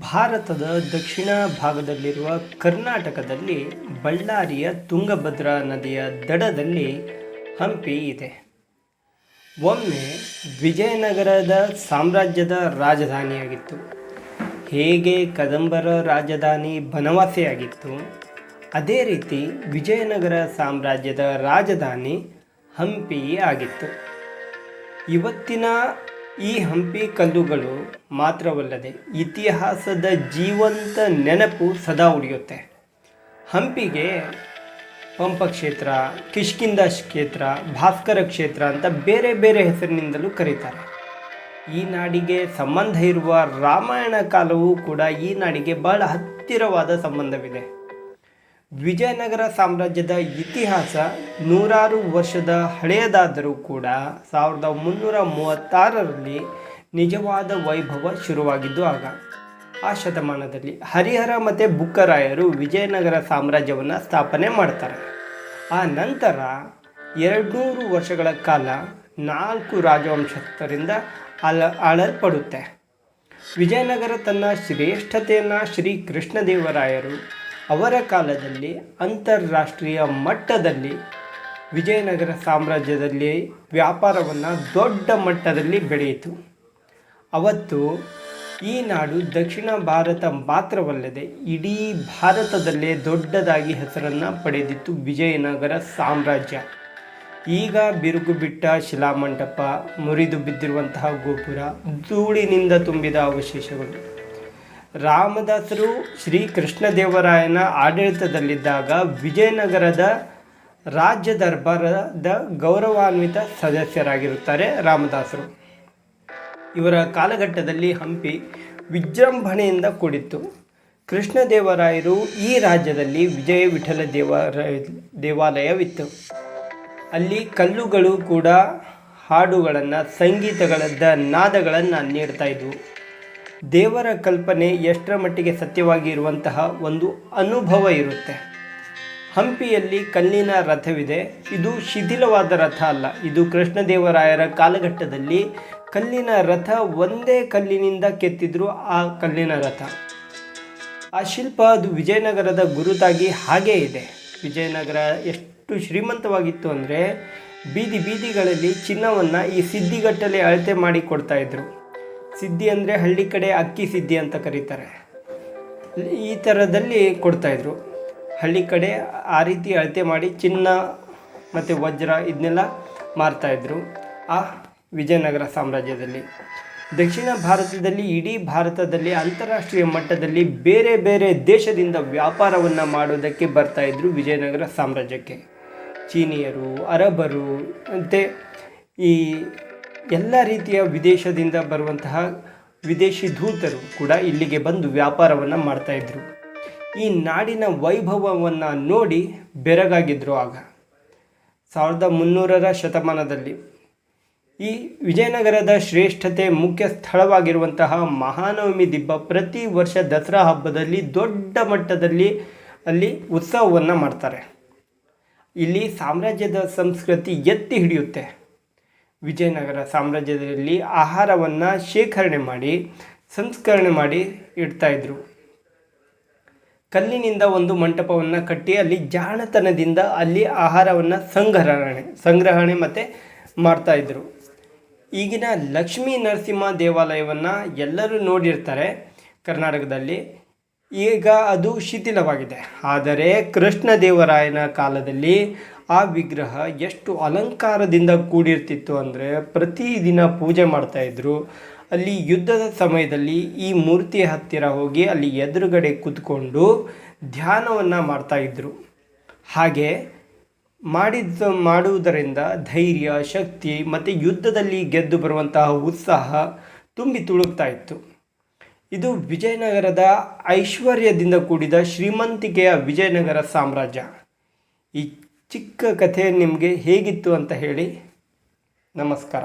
ಭಾರತದ ದಕ್ಷಿಣ ಭಾಗದಲ್ಲಿರುವ ಕರ್ನಾಟಕದಲ್ಲಿ ಬಳ್ಳಾರಿಯ ತುಂಗಭದ್ರಾ ನದಿಯ ದಡದಲ್ಲಿ ಹಂಪಿ ಇದೆ. ಒಮ್ಮೆ ವಿಜಯನಗರದ ಸಾಮ್ರಾಜ್ಯದ ರಾಜಧಾನಿಯಾಗಿತ್ತು. ಹೇಗೆ ಕದಂಬರ ರಾಜಧಾನಿ ಬನವಾಸಿಯಾಗಿತ್ತು, ಅದೇ ರೀತಿ ವಿಜಯನಗರ ಸಾಮ್ರಾಜ್ಯದ ರಾಜಧಾನಿ ಹಂಪಿ ಆಗಿತ್ತು. ಇವತ್ತಿನ ಈ ಹಂಪಿ ಕಲ್ಲುಗಳು ಮಾತ್ರವಲ್ಲದೆ ಇತಿಹಾಸದ ಜೀವಂತ ನೆನಪು ಸದಾ ಉಳಿಯುತ್ತೆ. ಹಂಪಿಗೆ ಪಂಪ ಕ್ಷೇತ್ರ ಕಿಷ್ಕಿಂದ ಕ್ಷೇತ್ರ, ಭಾಸ್ಕರ ಕ್ಷೇತ್ರ ಅಂತ ಬೇರೆ ಬೇರೆ ಹೆಸರಿನಿಂದಲೂ ಕರೀತಾರೆ. ಈ ನಾಡಿಗೆ ಸಂಬಂಧ ಇರುವ ರಾಮಾಯಣ ಕಾಲವೂ ಕೂಡ ಈ ನಾಡಿಗೆ ಬಹಳ ಹತ್ತಿರವಾದ ಸಂಬಂಧವಿದೆ. ವಿಜಯನಗರ ಸಾಮ್ರಾಜ್ಯದ ಇತಿಹಾಸ ನೂರಾರು ವರ್ಷದ ಹಳೆಯದಾದರೂ ಕೂಡ ಸಾವಿರದ ಮುನ್ನೂರ ಮೂವತ್ತಾರರಲ್ಲಿ ನಿಜವಾದ ವೈಭವ ಶುರುವಾಗಿದ್ದು ಆಗ. ಆ ಶತಮಾನದಲ್ಲಿ ಹರಿಹರ ಮತ್ತು ಬುಕ್ಕರಾಯರು ವಿಜಯನಗರ ಸಾಮ್ರಾಜ್ಯವನ್ನು ಸ್ಥಾಪನೆ ಮಾಡ್ತಾರೆ. ಆ ನಂತರ ಎರಡುನೂರು ವರ್ಷಗಳ ಕಾಲ ನಾಲ್ಕು ರಾಜವಂಶಸ್ಥರಿಂದ ಅಲ ಆಳಲ್ಪಡುತ್ತೆ ವಿಜಯನಗರ ತನ್ನ ಶ್ರೇಷ್ಠತೆಯನ್ನು ಶ್ರೀ ಕೃಷ್ಣದೇವರಾಯರು ಅವರ ಕಾಲದಲ್ಲಿ ಅಂತಾರಾಷ್ಟ್ರೀಯ ಮಟ್ಟದಲ್ಲಿ ವಿಜಯನಗರ ಸಾಮ್ರಾಜ್ಯದಲ್ಲಿ ವ್ಯಾಪಾರವನ್ನು ದೊಡ್ಡ ಮಟ್ಟದಲ್ಲಿ ಬೆಳೆಯಿತು. ಅವತ್ತು ಈ ನಾಡು ದಕ್ಷಿಣ ಭಾರತ ಮಾತ್ರವಲ್ಲದೆ ಇಡೀ ಭಾರತದಲ್ಲೇ ದೊಡ್ಡದಾಗಿ ಹೆಸರನ್ನು ಪಡೆದಿತ್ತು ವಿಜಯನಗರ ಸಾಮ್ರಾಜ್ಯ. ಈಗ ಬಿರುಗು ಬಿಟ್ಟ ಶಿಲಾಮಂಟಪ ಮುರಿದು ಬಿದ್ದಿರುವಂತಹ ಗೋಪುರ, ಧೂಳಿನಿಂದ ತುಂಬಿದ ಅವಶೇಷಗಳು. ರಾಮದಾಸರು ಶ್ರೀ ಕೃಷ್ಣದೇವರಾಯನ ಆಡಳಿತದಲ್ಲಿದ್ದಾಗ ವಿಜಯನಗರದ ರಾಜ್ಯ ದರ್ಬಾರದ ಗೌರವಾನ್ವಿತ ಸದಸ್ಯರಾಗಿರುತ್ತಾರೆ ರಾಮದಾಸರು. ಇವರ ಕಾಲಘಟ್ಟದಲ್ಲಿ ಹಂಪಿ ವಿಜೃಂಭಣೆಯಿಂದ ಕೂಡಿತ್ತು. ಕೃಷ್ಣದೇವರಾಯರು ಈ ರಾಜ್ಯದಲ್ಲಿ ವಿಜಯ ವಿಠಲ ದೇವರಾಯ ದೇವಾಲಯವಿತ್ತು. ಅಲ್ಲಿ ಕಲ್ಲುಗಳು ಕೂಡ ಹಾಡುಗಳನ್ನು, ಸಂಗೀತಗಳದ್ದ ನಾದಗಳನ್ನು ನೀಡ್ತಾ ಇದ್ವು. ದೇವರ ಕಲ್ಪನೆ ಎಷ್ಟರ ಮಟ್ಟಿಗೆ ಸತ್ಯವಾಗಿ ಇರುವಂತಹ ಒಂದು ಅನುಭವ ಇರುತ್ತೆ. ಹಂಪಿಯಲ್ಲಿ ಕಲ್ಲಿನ ರಥವಿದೆ. ಇದು ಶಿಥಿಲವಾದ ರಥ ಅಲ್ಲ. ಇದು ಕೃಷ್ಣದೇವರಾಯರ ಕಾಲಘಟ್ಟದಲ್ಲಿ ಕಲ್ಲಿನ ರಥ ಒಂದೇ ಕಲ್ಲಿನಿಂದ ಕೆತ್ತಿದ್ರು ಆ ಕಲ್ಲಿನ ರಥ. ಆ ಶಿಲ್ಪ ಅದು ವಿಜಯನಗರದ ಗುರುತಾಗಿ ಹಾಗೇ ಇದೆ. ವಿಜಯನಗರ ಎಷ್ಟು ಶ್ರೀಮಂತವಾಗಿತ್ತು ಅಂದರೆ ಬೀದಿ ಬೀದಿಗಳಲ್ಲಿ ಚಿನ್ನವನ್ನು ಈ ಸಿದ್ಧಿಗಟ್ಟಲೆ ಅಳತೆ ಮಾಡಿ ಕೊಡ್ತಾ ಇದ್ರು. ಸಿದ್ಧಿ ಅಂದರೆ ಹಳ್ಳಿ ಕಡೆ ಅಕ್ಕಿ ಸಿದ್ಧಿ ಅಂತ ಕರೀತಾರೆ. ಈ ಥರದಲ್ಲಿ ಕೊಡ್ತಾಯಿದ್ರು ಹಳ್ಳಿ ಕಡೆ ಆ ರೀತಿ ಅಳತೆ ಮಾಡಿ ಚಿನ್ನ ಮತ್ತು ವಜ್ರ ಇದನ್ನೆಲ್ಲ ಮಾರ್ತಾಯಿದ್ರು ಆ ವಿಜಯನಗರ ಸಾಮ್ರಾಜ್ಯದಲ್ಲಿ. ದಕ್ಷಿಣ ಭಾರತದಲ್ಲಿ ಇಡೀ ಭಾರತದಲ್ಲಿ ಅಂತಾರಾಷ್ಟ್ರೀಯ ಮಟ್ಟದಲ್ಲಿ ಬೇರೆ ಬೇರೆ ದೇಶದಿಂದ ವ್ಯಾಪಾರವನ್ನು ಮಾಡೋದಕ್ಕೆ ಬರ್ತಾಯಿದ್ರು ವಿಜಯನಗರ ಸಾಮ್ರಾಜ್ಯಕ್ಕೆ. ಚೀನಿಯರು, ಅರಬರು, ಮತ್ತು ಈ ಎಲ್ಲ ರೀತಿಯ ವಿದೇಶದಿಂದ ಬರುವಂತಹ ವಿದೇಶಿ ದೂತರು ಕೂಡ ಇಲ್ಲಿಗೆ ಬಂದು ವ್ಯಾಪಾರವನ್ನು ಮಾಡ್ತಾಯಿದ್ರು ಈ ನಾಡಿನ ವೈಭವವನ್ನು ನೋಡಿ ಬೆರಗಾಗಿದ್ದರು ಆಗ. ಸಾವಿರದ ಮುನ್ನೂರರ ಶತಮಾನದಲ್ಲಿ ಈ ವಿಜಯನಗರದ ಶ್ರೇಷ್ಠತೆ ಮುಖ್ಯ ಸ್ಥಳವಾಗಿರುವಂತಹ ಮಹಾನವಮಿ ದಿಬ್ಬ ಪ್ರತಿ ವರ್ಷ ದಸರಾ ಹಬ್ಬದಲ್ಲಿ ದೊಡ್ಡ ಮಟ್ಟದಲ್ಲಿ ಅಲ್ಲಿ ಉತ್ಸವವನ್ನು ಮಾಡ್ತಾರೆ. ಇಲ್ಲಿ ಸಾಮ್ರಾಜ್ಯದ ಸಂಸ್ಕೃತಿ ಎತ್ತಿ ಹಿಡಿಯುತ್ತೆ. ವಿಜಯನಗರ ಸಾಮ್ರಾಜ್ಯದಲ್ಲಿ ಆಹಾರವನ್ನು ಶೇಖರಣೆ ಮಾಡಿ, ಸಂಸ್ಕರಣೆ ಮಾಡಿ ಇಡ್ತಾಯಿದ್ರು ಕಲ್ಲಿನಿಂದ ಒಂದು ಮಂಟಪವನ್ನು ಕಟ್ಟಿ ಅಲ್ಲಿ ಜಾಣತನದಿಂದ ಅಲ್ಲಿ ಆಹಾರವನ್ನು ಸಂಗ್ರಹಣೆ ಸಂಗ್ರಹಣೆ ಮತ್ತು ಮಾಡ್ತಾಯಿದ್ರು ಈಗಿನ ಲಕ್ಷ್ಮೀ ನರಸಿಂಹ ದೇವಾಲಯವನ್ನು ಎಲ್ಲರೂ ನೋಡಿರ್ತಾರೆ ಕರ್ನಾಟಕದಲ್ಲಿ. ಈಗ ಅದು ಶಿಥಿಲವಾಗಿದೆ. ಆದರೆ ಕೃಷ್ಣದೇವರಾಯನ ಕಾಲದಲ್ಲಿ ಆ ವಿಗ್ರಹ ಎಷ್ಟು ಅಲಂಕಾರದಿಂದ ಕೂಡಿರ್ತಿತ್ತು ಅಂದರೆ ಪ್ರತಿದಿನ ಪೂಜೆ ಮಾಡ್ತಾಯಿದ್ರು ಅಲ್ಲಿ ಯುದ್ಧದ ಸಮಯದಲ್ಲಿ ಈ ಮೂರ್ತಿ ಹತ್ತಿರ ಹೋಗಿ ಅಲ್ಲಿ ಎದುರುಗಡೆ ಕೂತ್ಕೊಂಡು ಧ್ಯಾನವನ್ನು ಮಾಡ್ತಾಯಿದ್ರು ಹಾಗೆ ಮಾಡಿದ ಮಾಡುವುದರಿಂದ ಧೈರ್ಯ, ಶಕ್ತಿ ಮತ್ತು ಯುದ್ಧದಲ್ಲಿ ಗೆದ್ದು ಬರುವಂತಹ ಉತ್ಸಾಹ ತುಂಬಿ ತುಳುಕ್ತಾ ಇತ್ತು. ಇದು ವಿಜಯನಗರದ ಐಶ್ವರ್ಯದಿಂದ ಕೂಡಿದ ಶ್ರೀಮಂತಿಕೆಯ ವಿಜಯನಗರ ಸಾಮ್ರಾಜ್ಯ. ಈ ಚಿಕ್ಕ ಕಥೆ ನಿಮಗೆ ಹೇಗಿತ್ತು ಅಂತ ಹೇಳಿ ನಮಸ್ಕಾರ.